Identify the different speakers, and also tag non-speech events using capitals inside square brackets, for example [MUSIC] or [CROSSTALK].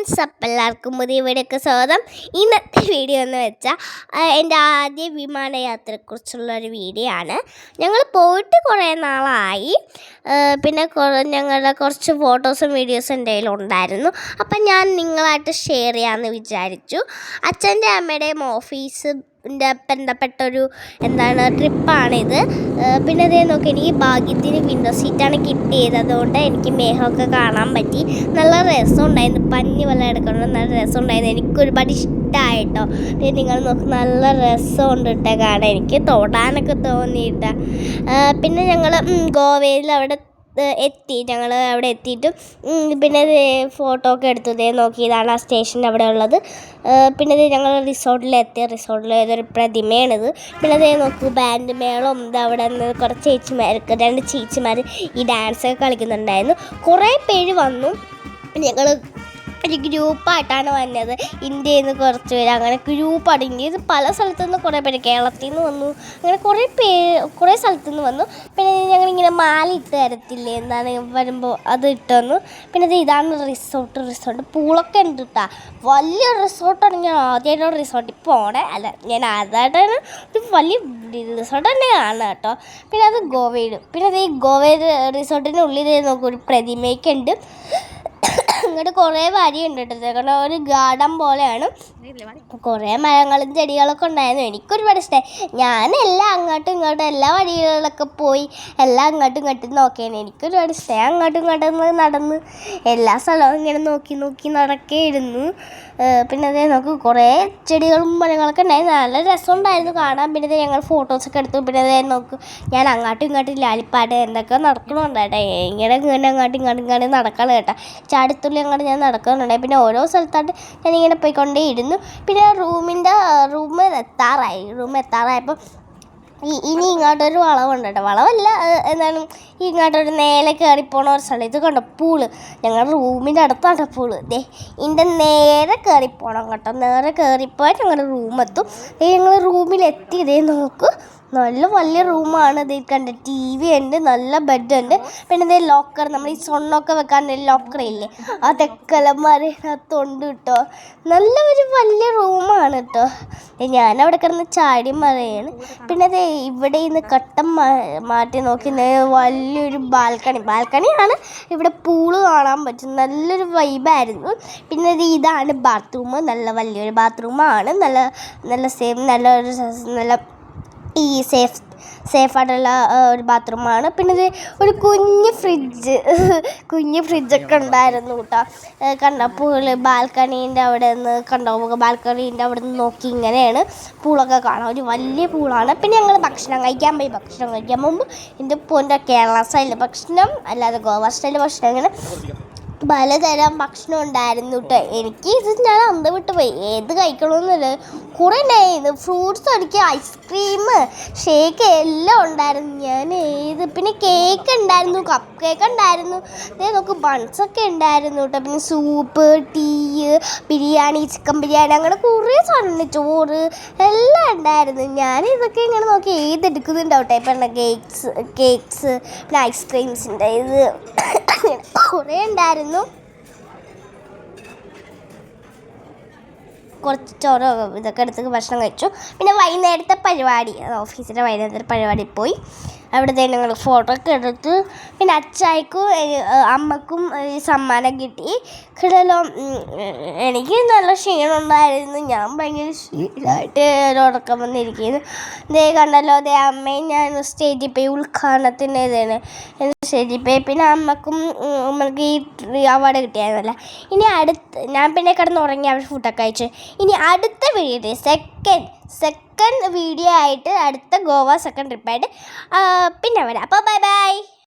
Speaker 1: Friends അപ്പം എല്ലാവർക്കും പുതിയ വീഡിയോക്ക് സ്വാഗതം. ഇന്നത്തെ വീഡിയോ എന്ന് വെച്ചാൽ എന്റെ ആദ്യ വിമാനയാത്രയെക്കുറിച്ചുള്ള ഒരു വീഡിയോ ആണ്. ഞങ്ങൾ പോയിട്ട് കുറേ നാളായി. പിന്നെ ഞങ്ങളുടെ കുറച്ച് ഫോട്ടോസും വീഡിയോസും എന്റെ ഉണ്ടായിരുന്നു അപ്പം ഞാൻ നിങ്ങളായിട്ട് ഷെയർ ചെയ്യാമെന്ന് വിചാരിച്ചു. അച്ഛന്റെ അമ്മയുടെയും ഓഫീസ് ബന്ധപ്പെട്ടൊരു എന്താണ് ട്രിപ്പാണിത്. പിന്നെ അതേ നോക്കി എനിക്ക് ഭാഗ്യത്തിന് വിൻഡോ സീറ്റാണ് കിട്ടിയത്. അതുകൊണ്ട് എനിക്ക് മേഘമൊക്കെ കാണാൻ പറ്റി. നല്ല രസമുണ്ടായിരുന്നു പഞ്ഞി വെള്ളം എടുക്കണം നല്ല രസമുണ്ടായിരുന്നു എനിക്ക് ഒരുപാട് ഇഷ്ടമായിട്ടോ പിന്നെ നിങ്ങൾ നോക്ക് നല്ല രസമുണ്ട് കേട്ടോ കാണാൻ. എനിക്ക് തൊടാനൊക്കെ തോന്നിയിട്ട. പിന്നെ ഞങ്ങൾ ഗോവയിൽ അവിടെ എത്തി. ഞങ്ങൾ അവിടെ എത്തിയിട്ട്. പിന്നെ ഫോട്ടോ ഒക്കെ എടുത്തു. ഇതേ നോക്കി ഇതാണ് ആ സ്റ്റേഷൻ അവിടെ ഉള്ളത്. പിന്നെ ഇത് ഞങ്ങൾ റിസോർട്ടിൽ എത്തി റിസോർട്ടിൽ ഏതൊരു പ്രതിമയാണിത്. പിന്നെ അതേ നോക്കൂ ബാൻഡ് മേളം ഇത് അവിടെ നിന്ന് കുറച്ച് ചേച്ചിമാർക്ക് രണ്ട് ചേച്ചിമാർ ഈ ഡാൻസൊക്കെ കളിക്കുന്നുണ്ടായിരുന്നു. കുറേ പേര് വന്നു. ഞങ്ങൾ ഒരു ഗ്രൂപ്പായിട്ടാണ് വന്നത്. ഇന്ത്യയിൽ നിന്ന് കുറച്ച് പേര്. അങ്ങനെ ഗ്രൂപ്പാണ്. ഇന്ത്യയിൽ നിന്ന് പല സ്ഥലത്തു നിന്ന് കുറേ പേര് കേരളത്തിൽ നിന്ന് വന്നു. അങ്ങനെ കുറേ പേ കുറേ സ്ഥലത്തു നിന്ന് വന്നു. പിന്നെ ഞങ്ങളിങ്ങനെ മാല ഇട്ട് തരത്തില്ലേ എന്താണ് വരുമ്പോൾ അത് ഇട്ട് തന്നു. പിന്നെ ഇത് ഇതാണ് റിസോർട്ട്. റിസോർട്ട് പൂളൊക്കെ ഉണ്ട് കേട്ടോ വലിയ റിസോർട്ടാണ്. ഞാൻ ആദ്യമായിട്ടാണ് റിസോർട്ടിൽ പോണേ. അല്ല ഞാൻ ആദ്യമായിട്ടാണ് ഒരു വലിയ റിസോർട്ട് തന്നെ കേട്ടോ. പിന്നെ അത് ഗോവയിൽ പിന്നെ ഈ ഗോവയിൽ റിസോർട്ടിന്റെ ഉള്ളിൽ നോക്കും ഒരു പ്രതിമയൊക്കെ ഉണ്ട്. ഇങ്ങോട്ട് കുറേ വരിയുണ്ട് കേട്ടോ കാരണം ഒരു ഗാർഡൻ പോലെയാണ്. കുറേ മരങ്ങളും ചെടികളൊക്കെ ഉണ്ടായിരുന്നു. എനിക്കൊരുപാട് ഇഷ്ടമായി ഞാൻ എല്ലാം അങ്ങോട്ടും ഇങ്ങോട്ടും എല്ലാ വഴികളിലൊക്കെ പോയി എല്ലാം അങ്ങോട്ടും ഇങ്ങോട്ടും നോക്കിയാണ്. എനിക്കൊരുപാട് ഇഷ്ടമായി അങ്ങോട്ടും ഇങ്ങോട്ടും നടന്ന് എല്ലാ സ്ഥലവും ഇങ്ങനെ നോക്കി നോക്കി നടക്കുകയായിരുന്നു ഏഹ് പിന്നെ അതേ നോക്ക് കുറേ ചെടികളും മരങ്ങളൊക്കെ ഉണ്ടായിരുന്നു നല്ല രസമുണ്ടായിരുന്നു കാണാൻ. പിന്നെ ഞങ്ങൾ ഫോട്ടോസൊക്കെ എടുത്തു. പിന്നെ അതേ നോക്ക് ഞാൻ അങ്ങോട്ടും ഇങ്ങോട്ടും ലാലിപ്പാട് എന്തൊക്കെ നടക്കണുണ്ടായിട്ടെ ഇങ്ങനെ ഇങ്ങനെ അങ്ങോട്ടും ഇങ്ങോട്ടും ഇങ്ങോട്ടും നടക്കണം കേട്ടോ. ചാടിത്തുള്ളി അങ്ങോട്ട് ഞാൻ നടക്കുന്നുണ്ടായി പിന്നെ ഓരോ സ്ഥലത്തായിട്ട് ഇങ്ങനെ പോയിക്കൊണ്ടേ ഇരുന്നു. പിന്നെ റൂമിന്റെ റൂം എത്താറായി. റൂം എത്താറായപ്പോൾ ഈ ഇനി ഇങ്ങോട്ടൊരു വളവുണ്ട് കേട്ടോ വളവല്ല എന്താണ് ഇങ്ങോട്ടൊരു നേരെ കയറി പോണ ഒരു സ്ഥലം. ഇത് കണ്ടോ പൂൾ. ഞങ്ങളുടെ റൂമിന്റെ അടുത്താണ് പൂൾ. ദേ ഇതിന്റെ നേരെ കയറി പോകണം കേട്ടോ. നേരെ കയറിപ്പോയാൽ ഞങ്ങളുടെ റൂമെത്തും. ഞങ്ങൾ റൂമിലെത്തി. ഇതേ നോക്കൂ. നല്ല വലിയ റൂമാണ് ഇത് കണ്ട? ടി വി ഉണ്ട് നല്ല ബെഡ് ഉണ്ട്. പിന്നെ ഇതേ ലോക്കർ നമ്മൾ ഈ സ്വർണമൊക്കെ വെക്കാൻ ലോക്കർ ഇല്ലേ? അതൊക്കെ അലമാരകത്തുണ്ട് കേട്ടോ. നല്ല ഒരു വലിയ റൂമാണ് കേട്ടോ. ഞാനവിടെ കിടന്ന് ചാടി മറയാണ്. പിന്നെ അതെ ഇവിടെ ഇന്ന് കട്ടം മാറ്റി നോക്കി വലിയൊരു ബാൽക്കണി. ബാൽക്കണിയാണ് ഇവിടെ പൂൾ കാണാൻ പറ്റും നല്ലൊരു വൈബായിരുന്നു പിന്നെ ഇതാണ് ബാത്റൂം നല്ല വലിയൊരു ബാത്റൂമാണ് നല്ല നല്ല സേം നല്ല ഒരു സ- നല്ല ഈ സേഫ് സേഫായിട്ടുള്ള ഒരു ബാത്റൂമാണ് പിന്നെ ഇത് ഒരു കുഞ്ഞ് ഫ്രിഡ്ജ് [LAUGHS] കുഞ്ഞ് ഫ്രിഡ്ജൊക്കെ ഉണ്ടായിരുന്നു കേട്ടോ. കണ്ട പൂൾ ബാൽക്കണീന്റെ അവിടെ നിന്ന് കണ്ടോ ബാൽക്കണീന്റെ അവിടെ നിന്ന് നോക്കി ഇങ്ങനെയാണ് പൂളൊക്കെ കാണാം. ഒരു വലിയ പൂളാണ്. പിന്നെ ഞങ്ങൾ ഭക്ഷണം കഴിക്കാൻ പോയി. ഭക്ഷണം കഴിക്കാൻ പോകുമ്പോൾ എന്റെ പൂന്റെ കേരള സ്റ്റൈലിൽ ഭക്ഷണം അല്ലാതെ ഗോവ സ്റ്റൈലിൽ ഭക്ഷണം അങ്ങനെ പലതരം ഭക്ഷണം ഉണ്ടായിരുന്നു കേട്ടോ എനിക്ക് ഇത് ഞാൻ അന്ത വിട്ട് പോയി. ഏത് കഴിക്കണമെന്നില്ല കുറേ ഉണ്ടായിരുന്നു. ഫ്രൂട്ട്സ് അടിക്കുക ഐസ്ക്രീം ഷേക്ക് എല്ലാം ഉണ്ടായിരുന്നു. ഞാൻ ഏത് പിന്നെ കേക്ക് ഉണ്ടായിരുന്നു കപ്പ് കേക്ക് ഉണ്ടായിരുന്നു. ദേ നോക്ക് ബൺസൊക്കെ ഉണ്ടായിരുന്നു കേട്ടോ പിന്നെ soup tea biryani chicken biryani അങ്ങനെ കുറേ സാധനം ചോറ് എല്ലാം ഉണ്ടായിരുന്നു. ഞാൻ ഇതൊക്കെ ഇങ്ങനെ നോക്കി ഏതെടുക്കുന്നുണ്ടാവട്ടെ? ഇപ്പം കേക്ക്സ് കേക്ക്സ് പിന്നെ ഐസ്ക്രീംസിന്റെ ഇത്. കുറേ ഉണ്ടായിരുന്നു. കുറച്ച് ചോറ് ഇതൊക്കെ എടുത്ത് ഭക്ഷണം കഴിച്ചു. പിന്നെ വൈകുന്നേരത്തെ പരിപാടി ഓഫീസിലെ വൈകുന്നേരത്തെ പരിപാടി പോയി. അവിടുത്തെ ഞങ്ങൾ ഫോട്ടോ ഒക്കെ എടുത്ത്. പിന്നെ അച്ചായിക്കും അമ്മക്കും സമ്മാനം കിട്ടി. കിടലോ എനിക്ക് നല്ല ക്ഷീണമുണ്ടായിരുന്നു. ഞാൻ ഭയങ്കര ക്ഷീണമായിട്ട് ഉറക്കം വന്നിരിക്കുന്നു. ദേ കണ്ടല്ലോ ദേ അമ്മയും ഞാൻ സ്റ്റേജിൽ പോയി ഉദ്ഘാടനത്തിന്റെ ഇതാണ്. സ്റ്റേജിൽ പോയി. പിന്നെ അമ്മക്കും അമ്മയ്ക്ക് ഈ അവാർഡ് കിട്ടിയായിരുന്നല്ല. ഇനി അടുത്ത് ഞാൻ പിന്നെ കിടന്ന് ഉറങ്ങി അവർ ഫുഡൊക്കെ കഴിച്ചു. ഇനി അടുത്ത വീഡിയോ സെക്കൻഡ് സെക്കൻഡ് വീഡിയോ ആയിട്ട് അടുത്ത ഗോവ സെക്കൻഡ് ട്രിപ്പായിട്ട് പിന്നെ വരാം. അപ്പോൾ ബൈ ബൈ